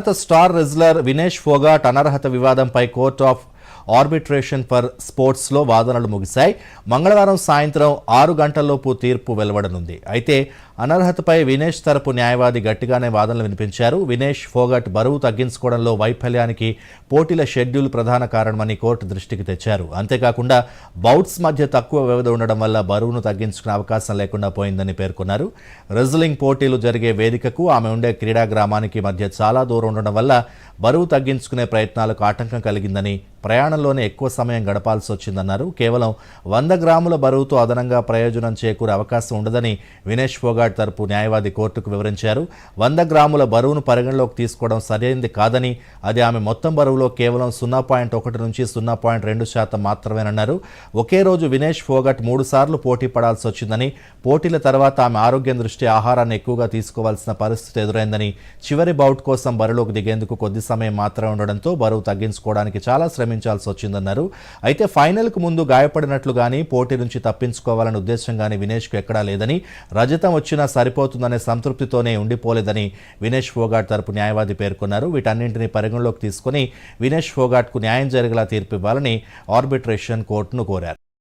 భారత star wrestler Vinesh Phogat అనర్హత వివాదంపై కోర్ట్ ఆఫ్ ఆర్బిట్రేషన్ ఫర్ స్పోర్ట్స్లో వాదనలు ముగిశాయి. మంగళవారం సాయంత్రం ఆరు గంటల్లోపు తీర్పు వెలువడనుంది. అయితే అనర్హతపై వినేష్ తరపు న్యాయవాది గట్టిగానే వాదనలు వినిపించారు. వినేష్ ఫోగట్ బరువు తగ్గించుకోవడంలో వైఫల్యానికి పోటీల షెడ్యూల్ ప్రధాన కారణమని కోర్టు దృష్టికి తెచ్చారు. అంతేకాకుండా బౌట్స్ మధ్య తక్కువ వ్యవధి ఉండడం వల్ల బరువును తగ్గించుకునే అవకాశం లేకుండా పోయిందని పేర్కొన్నారు. రెజ్లింగ్ పోటీలు జరిగే వేదికకు ఆమె ఉండే క్రీడా గ్రామానికి మధ్య చాలా దూరం ఉండడం వల్ల బరువు తగ్గించుకునే ప్రయత్నాలకు ఆటంకం కలిగిందని ప్రయాణంలోనే ఎక్కువ సమయం గడపాల్సి వచ్చిందన్నారు. కేవలం వంద గ్రాముల బరువుతో అదనంగా ప్రయోజనం చేకూరే అవకాశం ఉండదని వినేష్ ఫోగాట్ తరపు న్యాయవాది కోర్టుకు వివరించారు. వంద గ్రాముల బరువును పరిగణలోకి తీసుకోవడం సరైనది కాదని అది ఆమె మొత్తం బరువులో కేవలం సున్నా పాయింట్ ఒకటి నుంచి సున్నా పాయింట్ రెండు శాతం మాత్రమేనన్నారు. ఒకే రోజు వినేష్ ఫోగట్ మూడు సార్లు పోటీ పడాల్సి వచ్చిందని పోటీల తర్వాత ఆమె ఆరోగ్యం దృష్ట్యా ఆహారాన్ని ఎక్కువగా తీసుకోవాల్సిన పరిస్థితి ఎదురైందని చివరి బౌట్ కోసం బరిలోకి దిగేందుకు కొద్ది సమయం మాత్రమే ఉండడంతో బరువు తగ్గించుకోవడానికి చాలా శ్రమ విరమించాల్సి వచ్చిందన్నారు. అయితే ఫైనల్కు ముందు గాయపడినట్లుగాని పోటీ నుంచి తప్పించుకోవాలనే ఉద్దేశం గానీ వినేష్కు ఎక్కడా లేదని రజతం వచ్చినా సరిపోతుందనే సంతృప్తితోనే ఉండిపోలేదని వినేష్ ఫోగాట్ తరపు న్యాయవాది పేర్కొన్నారు. వీటన్నింటినీ పరిగణలోకి తీసుకుని వినేష్ ఫోగాట్కు న్యాయం జరిగేలా తీర్పు ఇవ్వాలని ఆర్బిట్రేషన్ కోర్టును కోరారు.